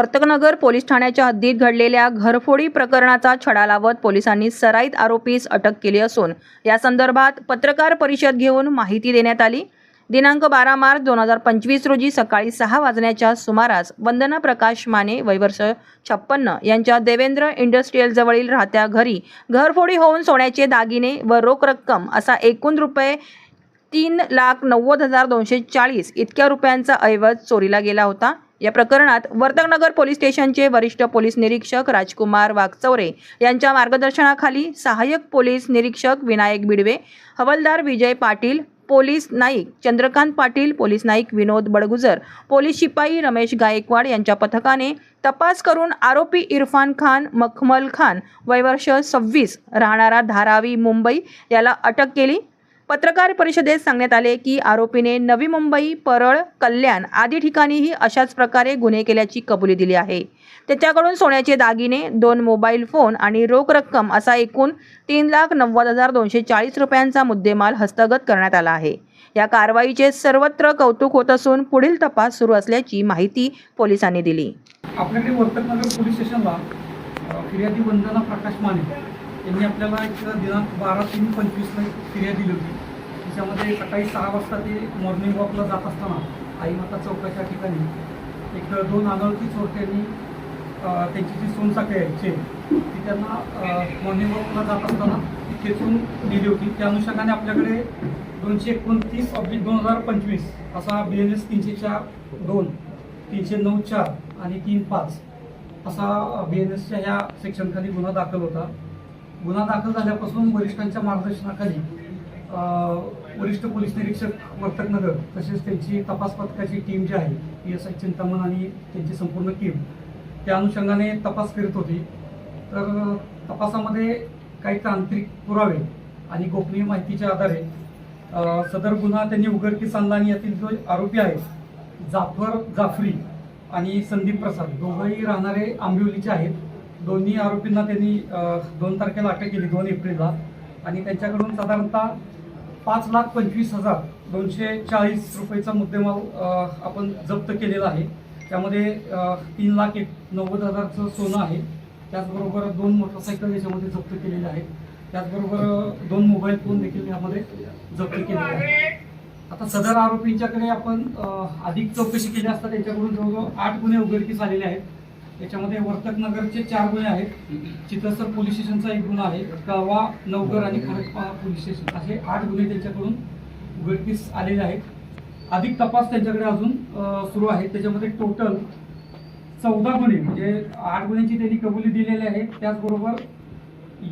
कर्तकनगर police ठाण्याच्या हद्दीत घडलेल्या घरफोडी प्रकरणाचा छडा लावत पोलिसांनी सराईत आरोपीस अटक केली असून या संदर्भात पत्रकार परिषद घेऊन माहिती देण्यात आली. दिनांक बारा मार्च दोन हजार पंचवीस रोजी सकाळी सहा वाजण्याच्या सुमारास वंदना प्रकाश माने वयवर्ष छप्पन्न यांच्या देवेंद्र इंडस्ट्रीयल जवळील राहत्या घरी घरफोडी होऊन सोन्याचे दागिने व रोख रक्कम असा एकूण रुपये तीन लाख नव्वद हजार दोनशे चाळीस इतक्या रुपयांचा ऐवज चोरीला गेला होता. या प्रकरणात वर्तकनगर पोलीस स्टेशनचे वरिष्ठ पोलीस निरीक्षक राजकुमार वाघचौरे यांच्या मार्गदर्शनाखाली सहाय्यक पोलीस निरीक्षक विनायक बिडवे हवलदार विजय पाटील पोलीस नाईक चंद्रकांत पाटील पोलीस नाईक विनोद बडगुजर पोलीस शिपाई रमेश गायकवाड यांच्या पथकाने तपास करून आरोपी इरफान खान मखमल खान वयवर्ष सव्वीस राहणारा धारावी मुंबई याला अटक केली. पत्रकार परिषदेत सांगण्यात आले की आरोपीने नवी मुंबई परळ कल्याण आदी ठिकाणीही अशाच प्रकारे गुन्हे केल्याची कबुली दिली आहे. त्याच्याकडून सोन्याचे दागिने दोन मोबाईल फोन आणि रोख रक्कम असा एकूण तीन लाख नव्वद हजार दोनशे चाळीस रुपयांचा मुद्देमाल हस्तगत करण्यात आला आहे. या कारवाईचे सर्वत्र कौतुक होत असून पुढील तपास सुरू असल्याची माहिती पोलिसांनी दिली. आपल्याकडे वर्तकनगर पोलीस स्टेशनला फिर्यादी वंदना प्रकाश माने यांनी आपल्याला एक दिनांक बारा तीन पंचवीसला एक फिर्याद दिली होती. त्याच्यामध्ये सकाळी सहा वाजता ते मॉर्निंग वॉकला जात असताना आईमाता चौकाच्या ठिकाणी एक दोन अनोळखी चोरट्यांनी त्यांची जी सोनसाखळी आहे चेन ती त्यांना मॉर्निंग वॉकला जात असताना ती खेचून दिली होती. त्या अनुषंगाने आपल्याकडे दोनशे एकोणतीस ऑब्लिक दोन हजार पंचवीस असा बी एन एस तीनशे चार दोन तीनशे नऊ चार आणि तीन पाच असा बी एन एसच्या ह्या सेक्शनखाली गुन्हा दाखल होता. गुन्हा दाखल झाल्यापासून वरिष्ठांच्या मार्गदर्शनाखाली वरिष्ठ पोलीस निरीक्षक वर्तकनगर तसेच त्यांची तपास पथकाची टीम जी आहे पी एस आय चिंतामण आणि त्यांची संपूर्ण टीम त्या अनुषंगाने तपास करीत होती. तर तपासामध्ये काही तांत्रिक पुरावे आणि गोपनीय माहितीच्या आधारे सदर गुन्हा त्यांनी उघडकीस आणला आणि यातील जो आरोपी आहे जाफर जाफरी आणि संदीप प्रसाद दोघंही राहणारे आंबिवलीचे आहेत. दोन्ही आरोपींना त्यांनी दोन तारखेला अटक केली दोन एप्रिलला. आणि त्यांच्याकडून साधारणतः पाच लाख पंचवीस हजार दोनशे चाळीस रुपयेचा मुद्देमाल आपण जप्त केलेला आहे. त्यामध्ये तीन लाख एक नव्वद हजारचं सोनं आहे. त्याचबरोबर दोन मोटरसायकल याच्यामध्ये जप्त केलेले आहेत. त्याचबरोबर दोन मोबाईल फोन देखील यामध्ये जप्त केलेले आहेत. आता सदर आरोपींच्याकडे आपण अधिक चौकशी केली असता त्यांच्याकडून जवळजवळ आठ गुन्हे उघडकीस आलेले आहेत. त्याच्यामध्ये वर्तकनगरचे चार गुन्हे आहेत. चित्रसर पोलीस स्टेशनचा एक गुन्हा आहे. कळवा नवगर आणि खडकपा पोलीस स्टेशन. असे आठ गुन्हे त्यांच्याकडून उघडकीस आलेले आहेत. अधिक तपास त्यांच्याकडे अजून सुरू आहे. त्याच्यामध्ये टोटल चौदा गुन्हे म्हणजे आठ गुन्ह्यांची त्यांनी कबुली दिलेली आहे. त्याचबरोबर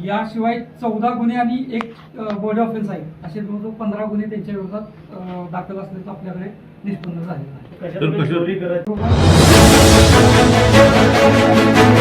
याशिवाय चौदा गुन्हे आणि एक बॉडी ऑफेन्स आहे. असे जवळजवळ पंधरा गुन्हे त्यांच्या विरोधात दाखल असल्याचं आपल्याकडे निष्पन्न झालेलं आहे. Música